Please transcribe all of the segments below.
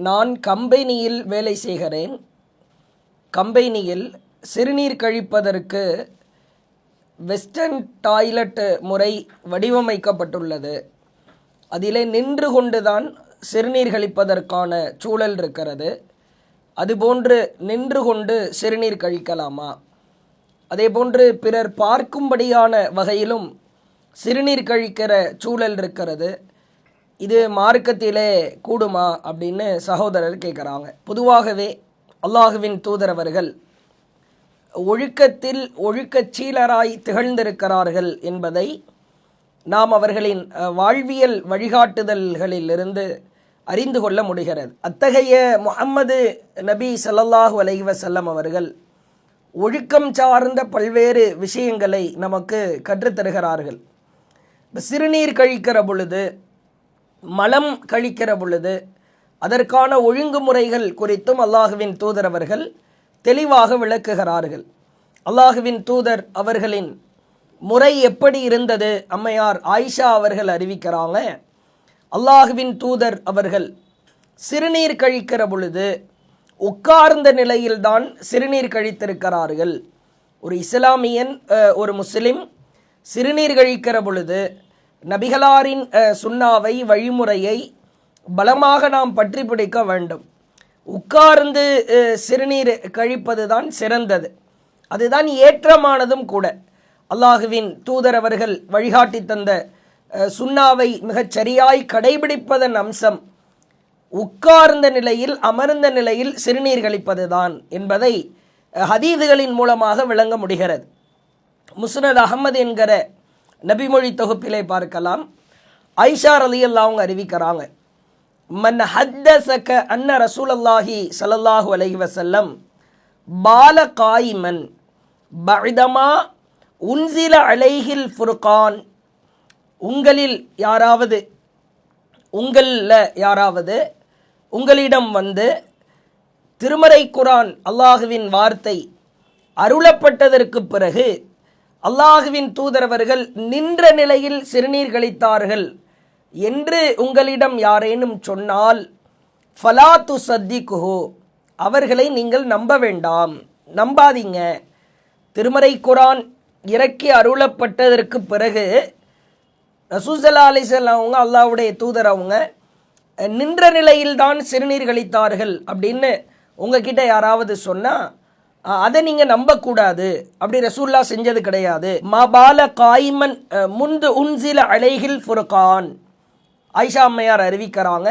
நான் கம்பெனியில் வேலை செய்கிறேன். கம்பெனியில் சிறுநீர் கழிப்பதற்கு வெஸ்டர்ன் டாய்லெட் முறை வடிவமைக்கப்பட்டுள்ளது. அதிலே நின்று கொண்டுதான் சிறுநீர் கழிப்பதற்கான சூழல் இருக்கிறது. அதுபோன்று நின்று கொண்டு சிறுநீர் கழிக்கலாமா? அதேபோன்று பிறர் பார்க்கும்படியான வகையிலும் சிறுநீர் கழிக்கிற சூழல் இருக்கிறது. இது மார்க்கத்திலே கூடுமா அப்படின்னு சகோதரர் கேட்குறாங்க பொதுவாகவே அல்லாஹுவின் தூதரவர்கள் ஒழுக்கத்தில் ஒழுக்கச் சீலராய் திகழ்ந்திருக்கிறார்கள் என்பதை நாம் அவர்களின் வாழ்வியல் வழிகாட்டுதல்களிலிருந்து அறிந்து கொள்ள முடிகிறது. அத்தகைய முகம்மது நபி ஸல்லல்லாஹு அலைஹி செல்லம் அவர்கள் ஒழுக்கம் சார்ந்த பல்வேறு விஷயங்களை நமக்கு கற்றுத்தருகிறார்கள். சிறுநீர் கழிக்கிற பொழுது மலம் கழிக்கிற பொழுது அதற்கான ஒழுங்குமுறைகள் குறித்தும் அல்லாஹுவின் தூதர் அவர்கள் தெளிவாக விளக்குகிறார்கள். அல்லாஹுவின் தூதர் அவர்களின் முறை எப்படி இருந்தது? அம்மையார் ஆயிஷா அவர்கள் அறிவிக்கிறாங்க. அல்லாஹுவின் தூதர் அவர்கள் சிறுநீர் கழிக்கிற பொழுது உட்கார்ந்த நிலையில்தான் சிறுநீர் கழித்திருக்கிறார்கள். ஒரு இஸ்லாமியன் ஒரு முஸ்லிம் சிறுநீர் கழிக்கிற பொழுது நபிகளாரின் சுண்ணாவை வழிமுறையை பலமாக நாம் பற்றி பிடிக்க வேண்டும். உட்கார்ந்து சிறுநீர் கழிப்பது தான் சிறந்தது. அதுதான் ஏற்றமானதும் கூட. அல்லாஹுவின் தூதர் அவர்கள் வழிகாட்டி தந்த சுண்ணாவை மிகச் சரியாய் கடைபிடிப்பதன் அம்சம் உட்கார்ந்த நிலையில் அமர்ந்த நிலையில் சிறுநீர் கழிப்பதுதான் என்பதை ஹதீதுகளின் மூலமாக விளங்க முடிகிறது. முஸ்னத் அகமது என்கிற நபிமொழி தொகுப்பிலே பார்க்கலாம். ஐஷா ரலியல்லாஹு அவங்க அறிவிக்கிறாங்க. மன் ஹத்தசக அன்ன ரசூலல்லாஹி சலல்லாஹு அலஹி வசல்லம் பால காயிமன் பஅதமா உன்சில அலைஹில் ஃபுர்கான். உங்களில் யாராவது உங்களில் யாராவது உங்களிடம் வந்து திருமறை குரான் அல்லாஹுவின் வார்த்தை அருளப்பட்டதற்கு பிறகு அல்லாஹுவின் தூதரவர்கள் நின்ற நிலையில் சிறுநீர் கழித்தார்கள் என்று உங்களிடம் யாரேனும் சொன்னால் ஃபலாத்து சத்திகுஹு அவர்களை நீங்கள் நம்ப வேண்டாம். நம்பாதீங்க. திருமறை குரான் இறக்கி அருளப்பட்டதற்கு பிறகு ரசூசல்லா அலிசல் அவங்க அல்லாவுடைய தூதர் அவங்க நின்ற நிலையில்தான் சிறுநீர் கழித்தார்கள் அப்படின்னு உங்ககிட்ட யாராவது சொன்னால் அதை நீங்கள் நம்பக்கூடாது. அப்படி ரசூல்லா செஞ்சது கிடையாது. மபால காய்மன் முந்து உன்சில அலைகில் ஃபுர்கான். ஆயிஷா அம்மையார் அறிவிக்கிறாங்க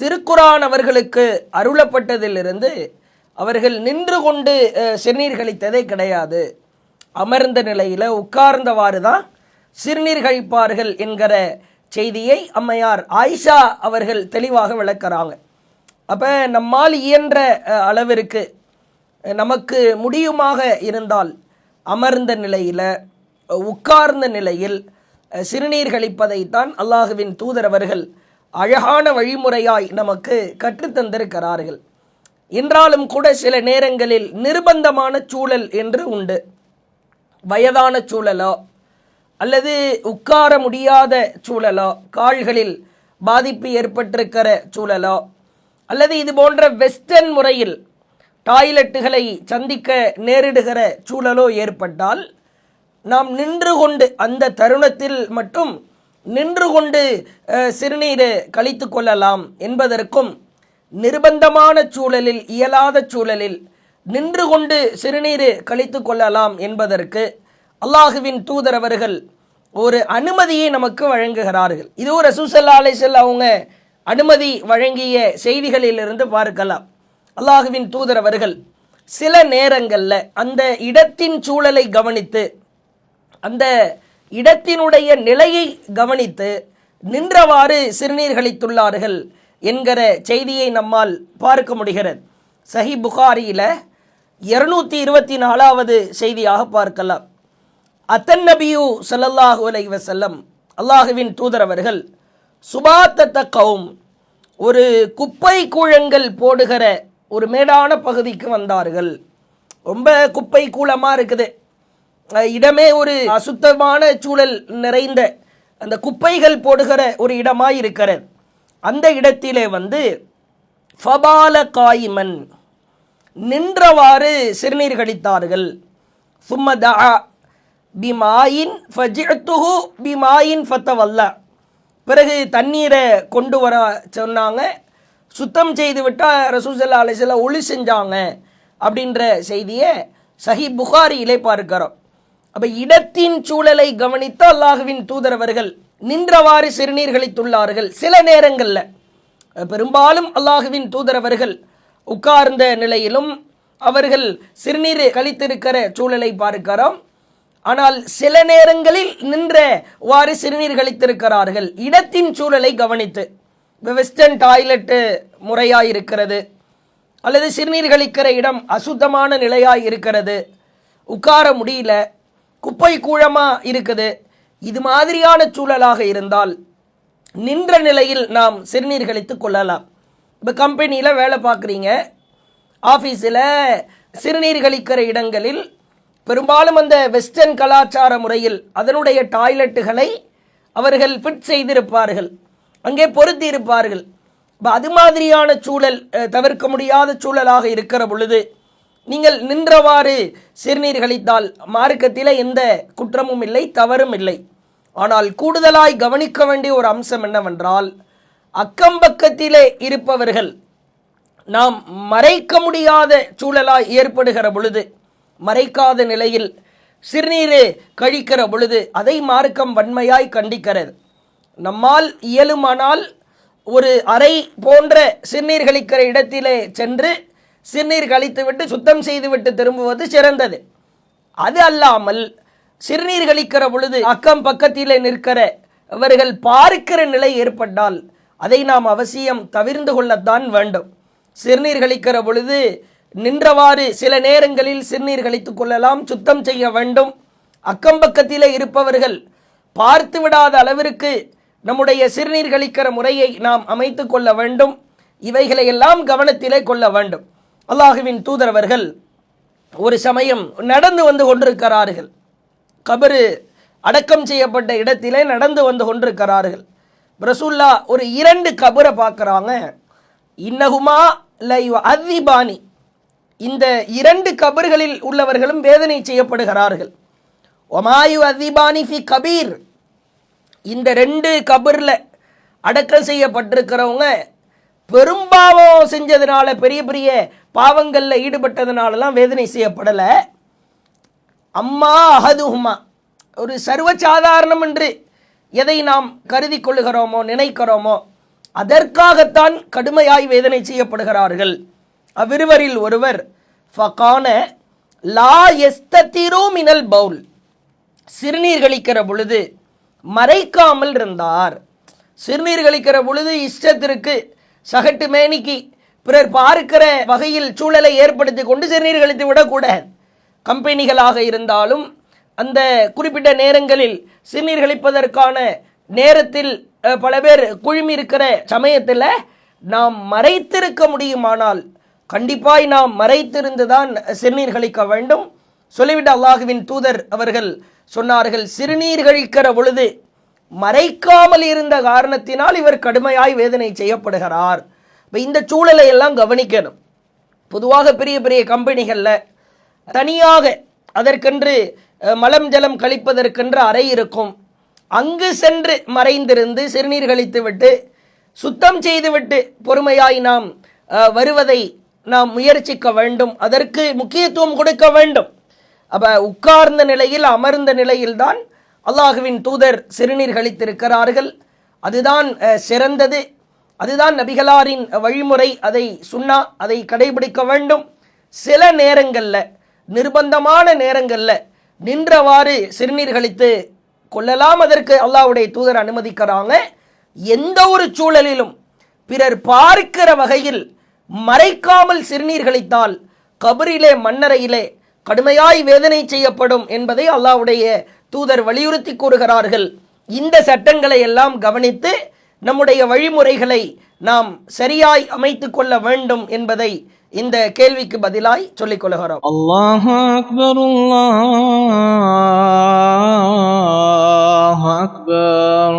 திருக்குரான் அவர்களுக்கு அருளப்பட்டதிலிருந்து அவர்கள் நின்று கொண்டு சிறுநீர் கழித்ததே கிடையாது. அமர்ந்த நிலையில் உட்கார்ந்தவாறு தான் சிறுநீர் கழிப்பார்கள் என்கிற செய்தியை அம்மையார் ஆயிஷா அவர்கள் தெளிவாக விளக்குறாங்க. அப்போ நம்மால் இயன்ற அளவிற்கு நமக்கு முடியுமாக இருந்தால் அமர்ந்த நிலையில் உட்கார்ந்த நிலையில் சிறுநீர் கழிப்பதைத்தான் அல்லாஹுவின் தூதரவர்கள் அழகான வழிமுறையாய் நமக்கு கற்றுத்தந்திருக்கிறார்கள் என்றாலும் கூட சில நேரங்களில் நிர்பந்தமான சூழல் என்று உண்டு. வயதான சூழலோ அல்லது உட்கார முடியாத சூழலோ கால்களில் பாதிப்பு ஏற்பட்டிருக்கிற சூழலோ அல்லது இது போன்ற வெஸ்டர்ன் முறையில் டாய்லெட்டுகளை சந்திக்க நேரிடுகிற சூழலோ ஏற்பட்டால் நாம் நின்று கொண்டு அந்த தருணத்தில் மட்டும் நின்று கொண்டு சிறுநீரை சிறுநீர் கழித்து கொள்ளலாம் என்பதற்கும் நிர்பந்தமான சூழலில் இயலாத சூழலில் நின்று கொண்டு சிறுநீர் கழித்து கொள்ளலாம் என்பதற்கு அல்லாஹுவின் தூதர் அவர்கள் ஒரு அனுமதியை நமக்கு வழங்குகிறார்கள். இது ஒரு ரசூசல்லா அலைசல் அவங்க அனுமதி வழங்கிய செய்திகளிலிருந்து பார்க்கலாம். அல்லாஹுவின் தூதர் அவர்கள் சில நேரங்களில் அந்த இடத்தின் சூழலை கவனித்து அந்த இடத்தினுடைய நிலையை கவனித்து நின்றவாறு சிறுநீர் கழித்துள்ளார்கள் என்கிற செய்தியை நம்மால் பார்க்க முடிகிறது. சஹி புகாரியில் இருநூத்தி இருபத்தி நாலாவது செய்தியாக பார்க்கலாம். அத்தன் நபியு ஸல்லல்லாஹு அலைஹி செல்லம் அல்லாஹுவின் தூதரவர்கள் சுபாத்தத்த கௌம் ஒரு குப்பை கூழங்கள் போடுகிற ஒரு மேடான பகுதிக்கு வந்தார்கள். ரொம்ப குப்பை கூலமாக இருக்குது. இடமே ஒரு அசுத்தமான சூழல் நிறைந்த அந்த குப்பைகள் போடுகிற ஒரு இடமாய் இருக்கிறது அந்த இடத்திலே வந்து ஃபபால காயிமன் நின்றவாறு சிறுநீர் கழித்தார்கள். சும்மதா பிமாயின் ஃபஜிஅத்துஹு பிமாயின் ஃபத்தவல்ல. பிறகு தண்ணீரை கொண்டு வர சொன்னாங்க. சுத்தம் செய்து விட்டால் ரசூசல்லா அலிசல்லா ஒளி செஞ்சாங்க அப்படின்ற செய்தியை சஹி புகாரியிலே பார்க்கிறோம் அப்போ இடத்தின் சூழலை கவனித்து அல்லாஹுவின் தூதரவர்கள் நின்றவாறு சிறுநீர் கழித்துள்ளார்கள் சில நேரங்களில். பெரும்பாலும் அல்லாஹுவின் தூதரவர்கள் உட்கார்ந்த நிலையிலும் அவர்கள் சிறுநீர் கழித்திருக்கிற சூழலை பார்க்கிறோம் ஆனால் சில நேரங்களில் நின்றவாறு சிறுநீர் கழித்திருக்கிறார்கள். இடத்தின் சூழலை கவனித்து. வெஸ்டர்ன் டாய்லெட்டு முறையாக இருக்கிறது அல்லது சிறுநீர் கழிக்கிற இடம் அசுத்தமான நிலையாக இருக்கிறது உட்கார முடியல. குப்பை கூழமாக இருக்குது. இது மாதிரியான சூழலாக இருந்தால் நின்ற நிலையில் நாம் சிறுநீர் கழித்து கொள்ளலாம். இப்போ கம்பெனியில் வேலை பார்க்குறீங்க. ஆஃபீஸில் சிறுநீர் கழிக்கிற இடங்களில் பெரும்பாலும் அந்த வெஸ்டர்ன் கலாச்சார முறையில் அதனுடைய டாய்லெட்டுகளை அவர்கள் ஃபிட் செய்திருப்பார்கள். அங்கே பொருத்தி இருப்பார்கள். இப்போ அது மாதிரியான சூழல் தவிர்க்க முடியாத சூழலாக இருக்கிற பொழுது நீங்கள் நின்றவாறு சிறுநீர் கழித்தால் மார்க்கத்தில் எந்த குற்றமும் இல்லை தவறும் இல்லை. ஆனால் கூடுதலாய் கவனிக்க வேண்டிய ஒரு அம்சம் என்னவென்றால் அக்கம்பக்கத்திலே இருப்பவர்கள் நாம் மறைக்க முடியாத சூழலாய் ஏற்படுகிற பொழுது மறைக்காத நிலையில் சிறுநீர் கழிக்கிற பொழுது அதை மார்க்கம் வன்மையாய் கண்டிக்கிறது. நம்மால் இயலுமானால் ஒரு அறை போன்ற சிறுநீர் கழிக்கிற இடத்திலே சென்று சிறுநீர் கழித்துவிட்டு சுத்தம் செய்துவிட்டு திரும்புவது சிறந்தது. அது அல்லாமல் சிறுநீர் கழிக்கிற பொழுது அக்கம் பக்கத்திலே நிற்கிற இவர்கள் பார்க்கிற நிலை ஏற்பட்டால் அதை நாம் அவசியம் தவிர்ந்து கொள்ளத்தான் வேண்டும். சிறுநீர் கழிக்கிற பொழுது நின்றவாறு சில நேரங்களில் சிறுநீர் கழித்துக் கொள்ளலாம் சுத்தம் செய்ய வேண்டும். அக்கம் பக்கத்திலே இருப்பவர்கள் பார்த்து விடாத அளவிற்கு நம்முடைய சிறுநீர் கழிக்கிற முறையை நாம் அமைத்து கொள்ள வேண்டும். இவைகளை எல்லாம் கவனத்திலே கொள்ள வேண்டும். அல்லாஹுவின் தூதரவர்கள் ஒரு சமயம் நடந்து வந்து கொண்டிருக்கிறார்கள். கபரு அடக்கம் செய்யப்பட்ட இடத்திலே நடந்து வந்து கொண்டிருக்கிறார்கள். ரசூல்லா ஒரு இரண்டு கபரை பார்க்குறாங்க. இன்னகுமா லைவ் அதிபானி இந்த இரண்டு கபர்களில் உள்ளவர்களும் வேதனை செய்யப்படுகிறார்கள். ஒமாயு அதிபானி ஃபி கபீர். இந்த ரெண்டு கபரில் அடக்கம் செய்யப்பட்டிருக்கிறவங்க பெரும்பாவம் செஞ்சதுனால பெரிய பெரிய பாவங்களில் ஈடுபட்டதுனாலலாம் வேதனை செய்யப்படலை. அம்மா அஹதுஹுமா ஒரு சர்வசாதாரணம் என்று எதை நாம் கருதி கொள்ளுகிறோமோ நினைக்கிறோமோ அதற்காகத்தான் கடுமையாய் வேதனை செய்யப்படுகிறார்கள். அவ்விருவரில் ஒருவர் ஃபகான லா எஸ்தத்திரு மினல் பவுல். சிறுநீர் கழிக்கிற பொழுது மறைக்காமல் இருந்தார். சிறுநீர் கழிக்கிற பொழுது இஷ்டத்திற்கு சகட்டு மேனிக்கு பிறர் பார்க்கிற வகையில் சூழலை ஏற்படுத்தி கொண்டு சிறுநீர் கழித்து விடக்கூடாது கம்பெனிகளாக இருந்தாலும் அந்த குறிப்பிட்ட நேரங்களில் சிறுநீர் கழிப்பதற்கான நேரத்தில் பல பேர் குழுமி இருக்கிற சமயத்தில் நாம் மறைத்திருக்க முடியுமானால் கண்டிப்பாய் நாம் மறைத்திருந்து தான் சிறுநீர் கழிக்க வேண்டும். சொல்லிவிட்டு அல்லாஹுவின் தூதர் அவர்கள் சொன்னார்கள் சிறுநீர் கழிக்கிற பொழுது மறைக்காமல் இருந்த காரணத்தினால் இவர் கடுமையாய் வேதனை செய்யப்படுகிறார். இப்போ இந்த சூழலை எல்லாம் கவனிக்கணும். பொதுவாக பெரிய பெரிய கம்பெனிகளில் தனியாக அதற்கென்று மலம் ஜலம் கழிப்பதற்கென்று அறை இருக்கும். அங்கு சென்று மறைந்திருந்து சிறுநீர் கழித்துவிட்டு சுத்தம் செய்துவிட்டு பொறுமையாய் நாம் வருவதை நாம் முயற்சிக்க வேண்டும். அதற்கு முக்கியத்துவம் கொடுக்க வேண்டும். அப்ப உட்கார்ந்த நிலையில் அமர்ந்த நிலையில்தான் அல்லாஹுவின் தூதர் சிறுநீர் கழித்திருக்கிறார்கள் அதுதான் சிறந்தது. அதுதான் நபிகளாரின் வழிமுறை. அதை சுன்னா அதை கடைபிடிக்க வேண்டும். சில நேரங்களில் நிர்பந்தமான நேரங்களில் நின்றவாறு சிறுநீர் கழித்து கொள்ளலாம். அதற்கு அல்லாஹ்வுடைய தூதர் அனுமதிக்கிறாங்க. எந்த ஒரு சூழலிலும் பிறர் பார்க்கிற வகையில் மறைக்காமல் சிறுநீர் கழித்தால் கபரிலே மண்ணறையிலே கடுமையாய் வேதனை செய்யப்படும் என்பதை அல்லாவுடைய தூதர் வலியுறுத்தி கூறுகிறார்கள். இந்த சட்டங்களை எல்லாம் கவனித்து நம்முடைய வழிமுறைகளை நாம் சரியாய் அமைத்து கொள்ள வேண்டும் என்பதை இந்த கேள்விக்கு பதிலாய் சொல்லிக் கொள்கிறோம். அல்லாஹ் அக்பர் அல்லாஹ் அக்பர்.